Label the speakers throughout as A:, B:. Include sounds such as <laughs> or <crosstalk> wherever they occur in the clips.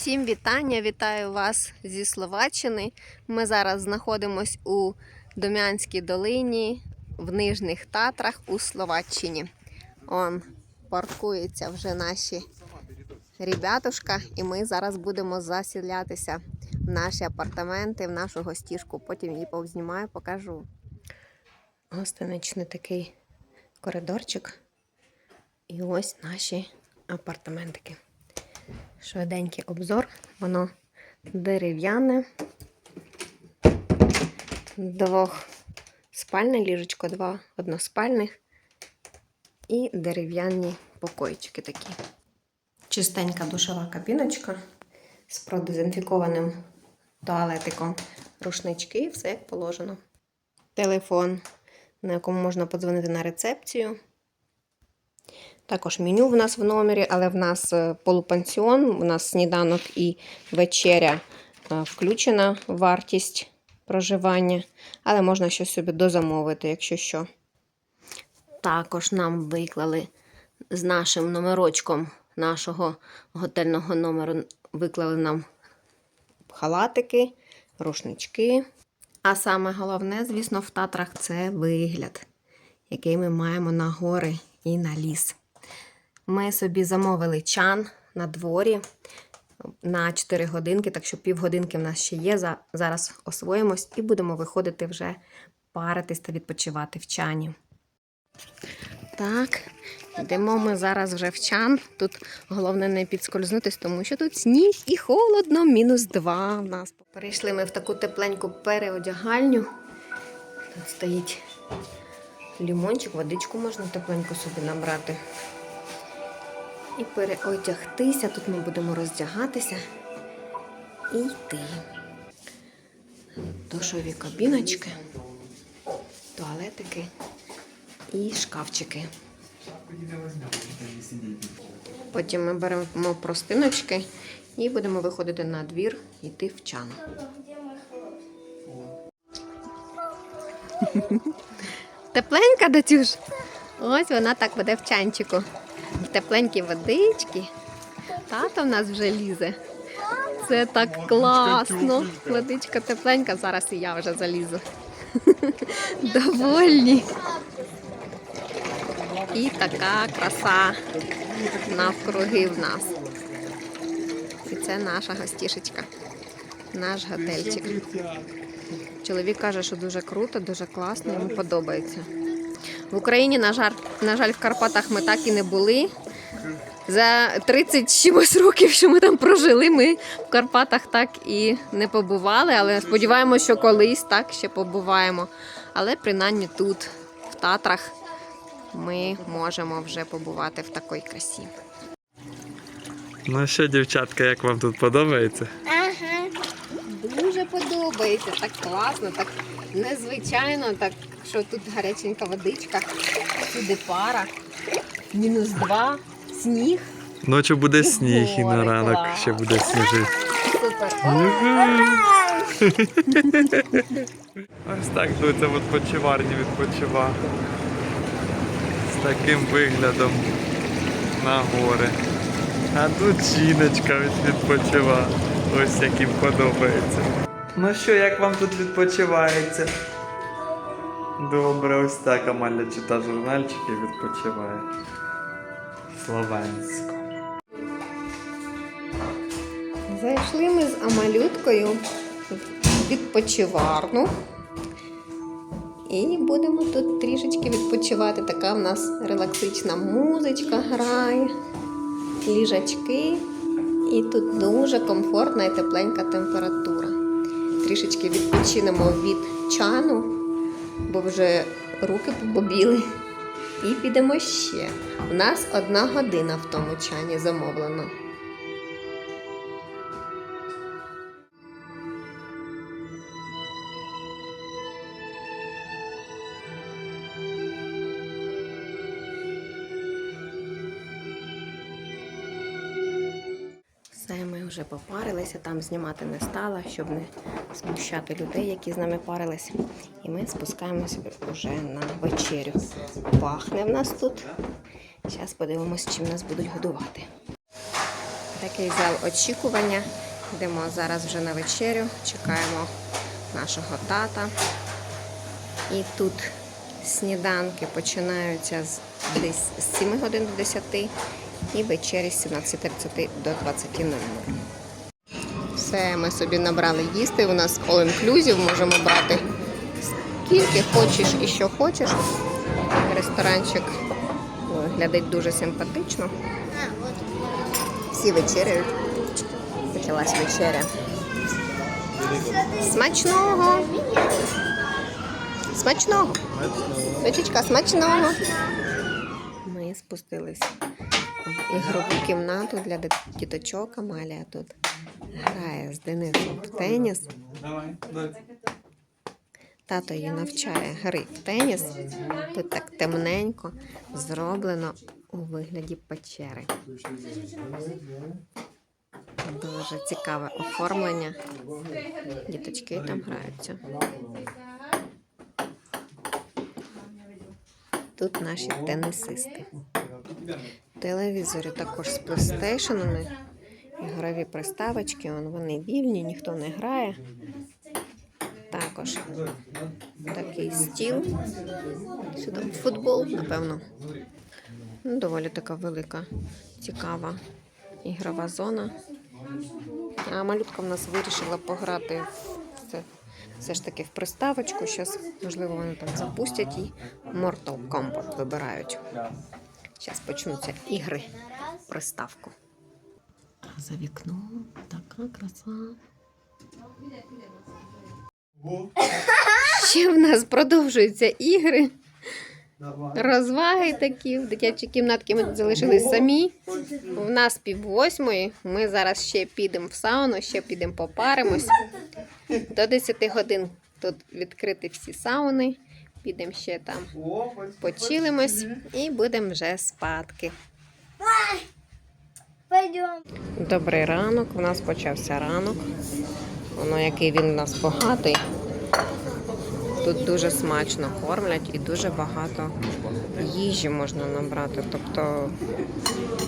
A: Всім вітання! Вітаю вас зі Словаччини. Ми зараз знаходимось у Дом'янській долині в Нижніх Татрах у Словаччині. Он паркуються вже наші ребятушка, і ми зараз будемо заселятися в наші апартаменти, в нашу гостішку. Потім її повзнімаю, покажу. Гостиничний такий коридорчик. І ось наші апартаментики. Швиденький обзор. Воно дерев'яне. Двохспальне ліжечко, два односпальних і дерев'яні покойчики такі. Чистенька душова кабіночка з продезінфікованим туалетиком. Рушнички, все як положено. Телефон, на якому можна подзвонити на рецепцію. Також меню в нас в номері, але в нас е, полупансіон, у нас сніданок і вечеря е, включена вартість проживання, але можна щось собі дозамовити, якщо що. Також нам виклали з нашим номерочком нашого готельного номеру, виклали нам халатики, рушнички. А саме головне, звісно, в Татрах це вигляд, який ми маємо на гори і на ліс. Ми собі замовили чан на дворі на 4 годинки, так що півгодинки в нас ще є. Зараз освоїмось і будемо виходити вже паритись та відпочивати в чані. Так, йдемо ми зараз вже в чан. Тут головне не підскользнутись, тому що тут сніг і холодно, мінус 2 в нас. Перейшли ми в таку тепленьку переодягальню. Тут стоїть лімончик, водичку можна тепленьку собі набрати і переодягтися. Тут ми будемо роздягатися і йти. Душові кабіночки, туалетики і шкафчики. Потім ми беремо простиночки і будемо виходити на двір, йти в чан. <laughs> Тепленька, Датюш? Ось вона так буде в чанчику. В тепленькій водички. Тато в нас вже лізе. Це так класно. Водичка тепленька, зараз і я вже залізу. <laughs> Довольні. І така краса навкруги в нас. І це наша гостішечка, наш готельчик. Чоловік каже, що дуже круто, дуже класно, йому подобається. В Україні, на жаль, на жаль, в Карпатах ми так і не були. За 30 чимось років, що ми там прожили, ми в Карпатах так і не побували, але сподіваємося, що колись так ще побуваємо. Але принаймні тут, в Татрах, ми можемо вже побувати в такій красі.
B: Ну що, дівчатка, як вам тут подобається?
A: Подобається, так класно, так незвичайно, так що тут гаряченька водичка, сюди пара, мінус два, сніг.
B: Ночі буде сніг і на ранок ще буде сніжити.
A: Супер.
B: Ось так в відпочиварні відпочива. З таким виглядом на гори. А тут жіночка відпочива. Ось як їм подобається. Ну що, як вам тут відпочивається? Добре, ось так Амаля читає журнальчик і відпочиває. Словенсько.
A: Зайшли ми з Амалюткою в відпочиварну. І будемо тут трішечки відпочивати. Така в нас релаксична музичка грає, ліжачки. І тут дуже комфортна і тепленька температура. Трішечки відпочинемо від чану, бо вже руки побобіли. І підемо ще. У нас одна година в тому чані замовлено. Вже попарилися, там знімати не стала, щоб не смущати людей, які з нами парились. І ми спускаємося вже на вечерю. Пахне в нас тут. Зараз подивимось, чим нас будуть годувати. Такий зал очікування. Йдемо зараз вже на вечерю, чекаємо нашого тата. І тут сніданки починаються десь з 7 годин до 10 і вечері з 17.30 до 20.00. Все, ми собі набрали їсти. У нас all inclusive, можемо брати скільки хочеш і що хочеш. Ресторанчик виглядить дуже симпатично. Всі вечеряють. Почалась вечеря. Смачного! Смачного! Дочечка, смачного! Ми спустились ігрову кімнату для діточок. Амалія тут грає з Денисом в теніс. Тато її навчає гри в теніс. Тут так темненько зроблено у вигляді печери. Дуже цікаве оформлення. Діточки там граються. Тут наші тенісисти. Телевізори також з плейстейшенами. Ігрові приставочки, вон вони вільні, ніхто не грає. Також такий стіл. Сюди футбол, напевно. Ну, доволі така велика, цікава ігрова зона. А малютка в нас вирішила пограти в все ж таки в приставочку. Зараз, можливо, вони там запустять і Mortal Kombat вибирають. Зараз почнуться ігри в приставку. За вікном така краса. <laughs> Ще в нас продовжуються ігри. Розваги такі. В дитячій кімнатці ми тут залишились самі. У нас пів восьмої. Ми зараз ще підемо в сауну, ще підемо попаримось. До 10 годин тут відкриті всі сауни. Підемо ще там почилимось і будемо вже спадки. Добрий ранок. У нас почався ранок. Воно який він у нас багатий. Тут дуже смачно кормлять і дуже багато їжі можна набрати. Тобто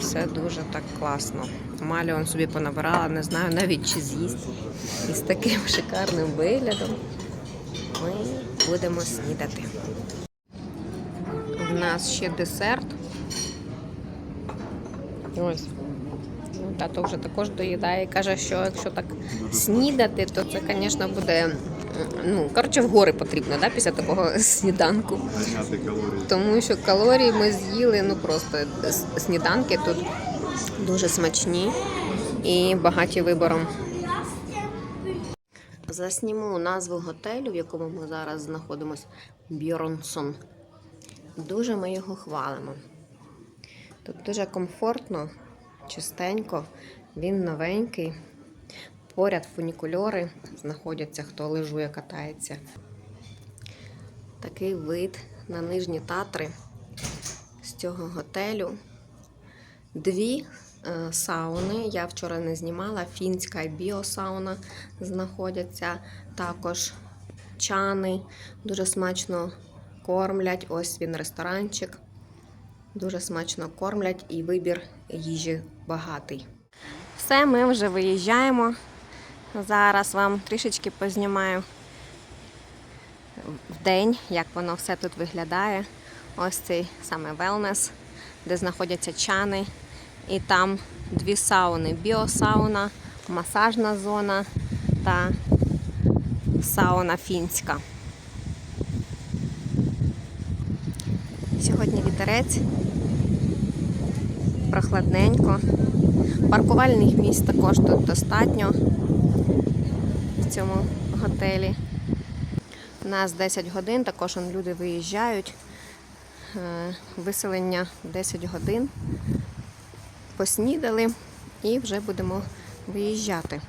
A: все дуже так класно. Малі он собі понабирала, не знаю навіть чи з'їсть. І з таким шикарним виглядом ми будемо снідати. У нас ще десерт. Ось. Тато вже також доїдає і каже, що якщо так снідати, то це, звісно, буде. Ну, коротше, в гори потрібно да, після такого <laughs> сніданку. Тому що калорії ми з'їли, ну просто сніданки тут дуже смачні і багаті вибором. Засніму назву готелю, в якому ми зараз знаходимося, Бьорнсон. Дуже ми його хвалимо. Тут дуже комфортно, чистенько, він новенький. Поряд фунікульори знаходяться, хто лежує, катається. Такий вид на нижні татри з цього готелю. Дві сауни. Я вчора не знімала. Фінська біосауна знаходяться. Також чани. Дуже смачно кормлять. Ось він ресторанчик. Дуже смачно кормлять і вибір їжі багатий. Все, ми вже виїжджаємо. Зараз вам трішечки познімаю в день, як воно все тут виглядає. Ось цей саме велнес, де знаходяться чани. І там дві сауни: біосауна, масажна зона та сауна фінська. Сьогодні вітерець, прохладненько. Паркувальних місць також тут достатньо в цьому готелі. У нас 10 годин, також люди виїжджають. Е, Виселення 10 годин. Поснідали і вже будемо виїжджати.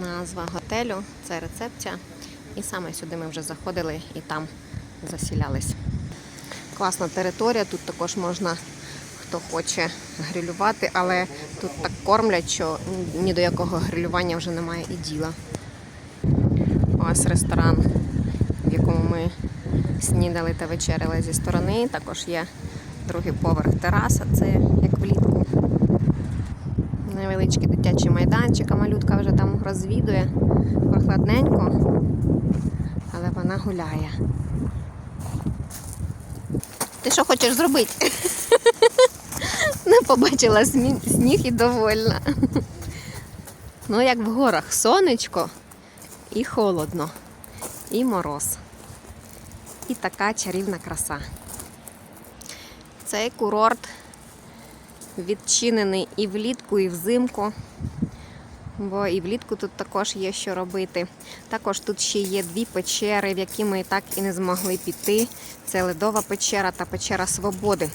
A: Назва готелю це рецепція. І саме сюди ми вже заходили і там засілялись. Класна територія, тут також можна, хто хоче грилювати, але тут так кормлять, що ні до якого грилювання вже немає і діла. Ось ресторан, в якому ми снідали та вечеряли зі сторони. Також є другий поверх тераса, це як влітку. Невеличкий дитячий майданчик, а малютка вже там розвідує прохладненько, але вона гуляє. Ти що хочеш зробити? <laughs> Не побачила сніг і довольна. Ну, як в горах, сонечко і холодно, і мороз. І така чарівна краса. Цей курорт відчинений і влітку, і взимку. Бо і влітку тут також є що робити. Також тут ще є дві печери, в які ми і так і не змогли піти. Це Ледова печера та печера Свободи.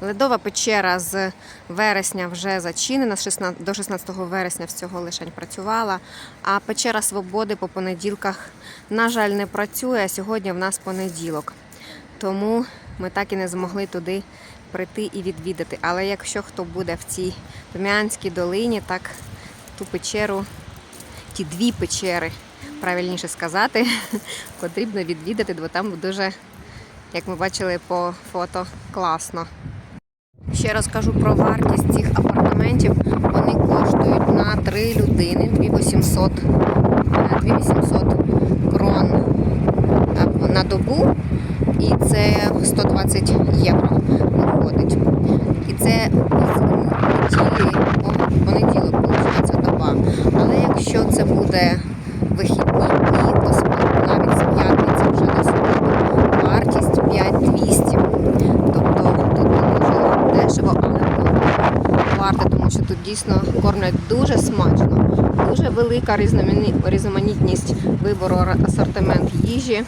A: Ледова печера з вересня вже зачинена, 16 до 16 вересня всього лишень працювала. А печера Свободи по понеділках, на жаль, не працює. а Сьогодні в нас понеділок. Тому ми так і не змогли туди прийти і відвідати. Але якщо хто буде в цій Тумянській долині, так ту печеру, ті дві печери, правильніше сказати, <laughs> потрібно відвідати, бо там дуже, як ми бачили по фото, класно. Ще розкажу про вартість цих апартаментів. Вони коштують на 3 людини 2800, е, 2800 крон на добу. І це 120 євро виходить. І це неділі понеділок, виходить, доба. Але якщо це буде вихідні дні, то навіть з п'ятниці вже на суботу вартість 5200. Тобто тут дуже дешево, але варте, тому що тут дійсно кормлять дуже смачно, дуже велика різноманітність вибору асортимент їжі.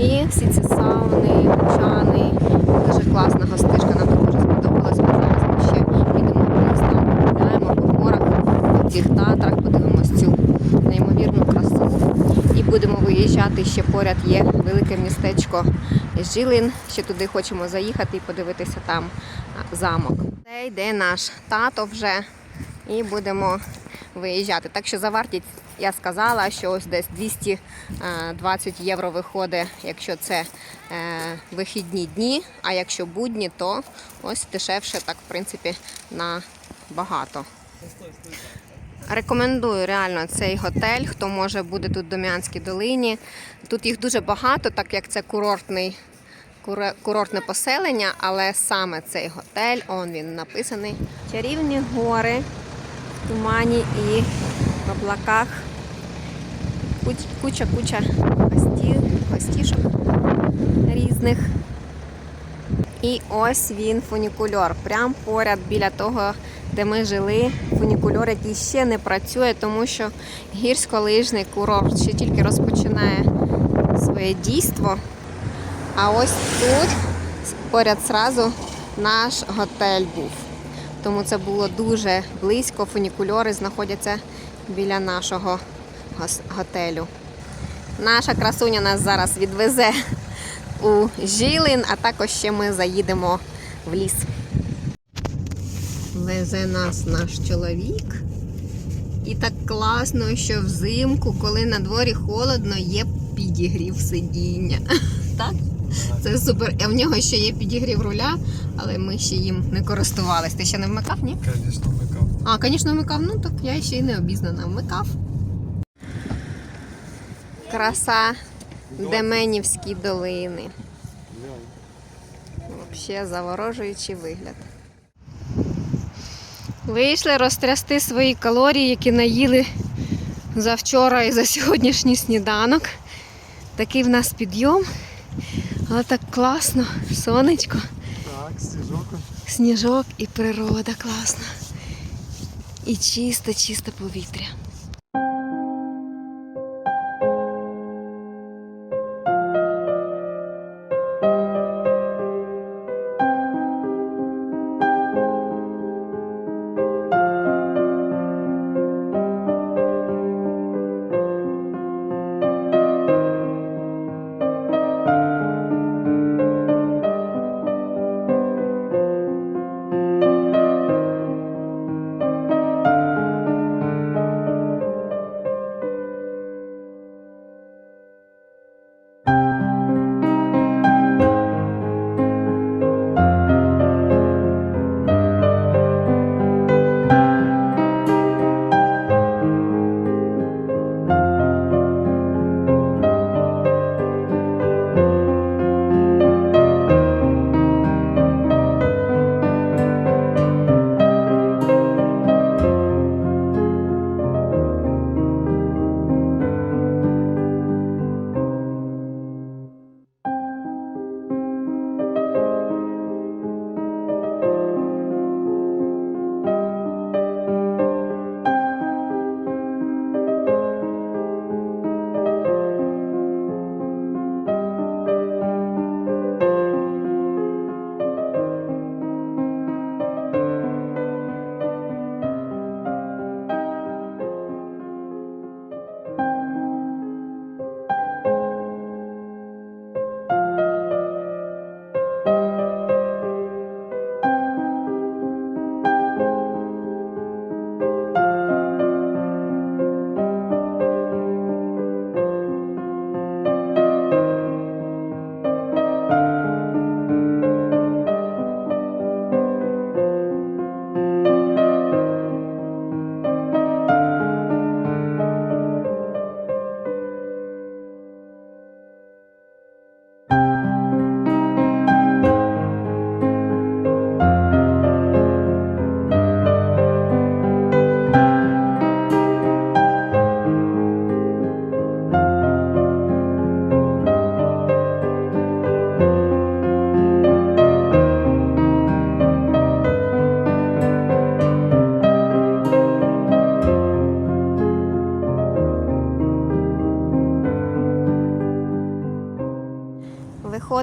A: І всі ці сауни, чани, класна гостишка, нам дуже сподобалась. Ми зараз ми ще підемо вниз, там погуляємо по горах, по цих татрах, подивимось цю неймовірну красу. І будемо виїжджати. Ще поряд є велике містечко Жилин. Ще туди хочемо заїхати і подивитися там замок. Це йде наш тато вже і будемо виїжджати. Так що за вартість я сказала, що ось десь 220 євро виходить, якщо це вихідні дні, а якщо будні, то ось дешевше, так в принципі, на багато. Рекомендую реально цей готель, хто може буде тут в Дом'янській долині. Тут їх дуже багато, так як це курортний, курортне поселення, але саме цей готель, он він написаний. Чарівні гори в тумані і в облаках. Куча-куча гостів, гостішок різних. І ось він фунікульор. Прямо поряд біля того, де ми жили. Фунікульор, який ще не працює, тому що гірськолижний курорт ще тільки розпочинає своє дійство. А ось тут поряд зразу наш готель був. Тому це було дуже близько. Фунікульори знаходяться біля нашого готелю. Наша красуня нас зараз відвезе у Жилин, а також ще ми заїдемо в ліс. Везе нас наш чоловік. І так класно, що взимку, коли на дворі холодно, є підігрів сидіння. <laughs> Так? Це супер. А в нього ще є підігрів руля, але ми ще їм не користувались. Ти ще не вмикав, ні?
B: Звісно, вмикав.
A: А, звісно, вмикав. Ну так я ще й не обізнана. Вмикав. Краса Деменівські долини. Взагалі заворожуючий вигляд. Вийшли розтрясти свої калорії, які наїли за вчора і за сьогоднішній сніданок. Такий в нас підйом. Але так класно, сонечко,
B: Так, стіжок.
A: сніжок і природа класна. І чисте, чисте повітря.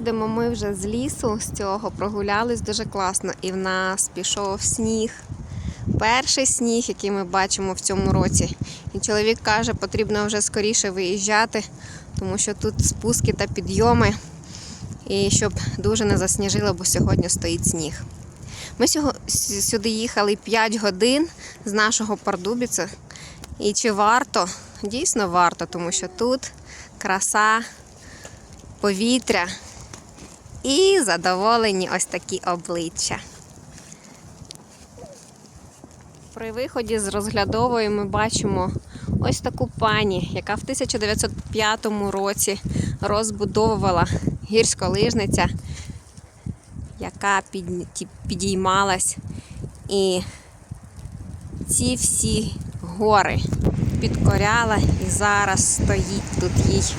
A: Виходимо ми вже з лісу, з цього прогулялись дуже класно, і в нас пішов сніг. Перший сніг, який ми бачимо в цьому році. І чоловік каже, потрібно вже скоріше виїжджати, тому що тут спуски та підйоми. І щоб дуже не засніжило, бо сьогодні стоїть сніг. Ми сюди їхали 5 годин з нашого Пардубіця. І чи варто? Дійсно варто, тому що тут краса, повітря і задоволені ось такі обличчя. При виході з розглядової ми бачимо ось таку пані, яка в 1905 році розбудовувала гірськолижниця, яка підіймалась. І ці всі гори підкоряла і зараз стоїть тут їй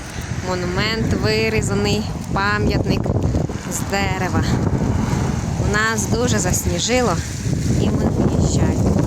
A: монумент вирізаний, пам'ятник з дерева. У нас дуже засніжило і ми виїжджаємо.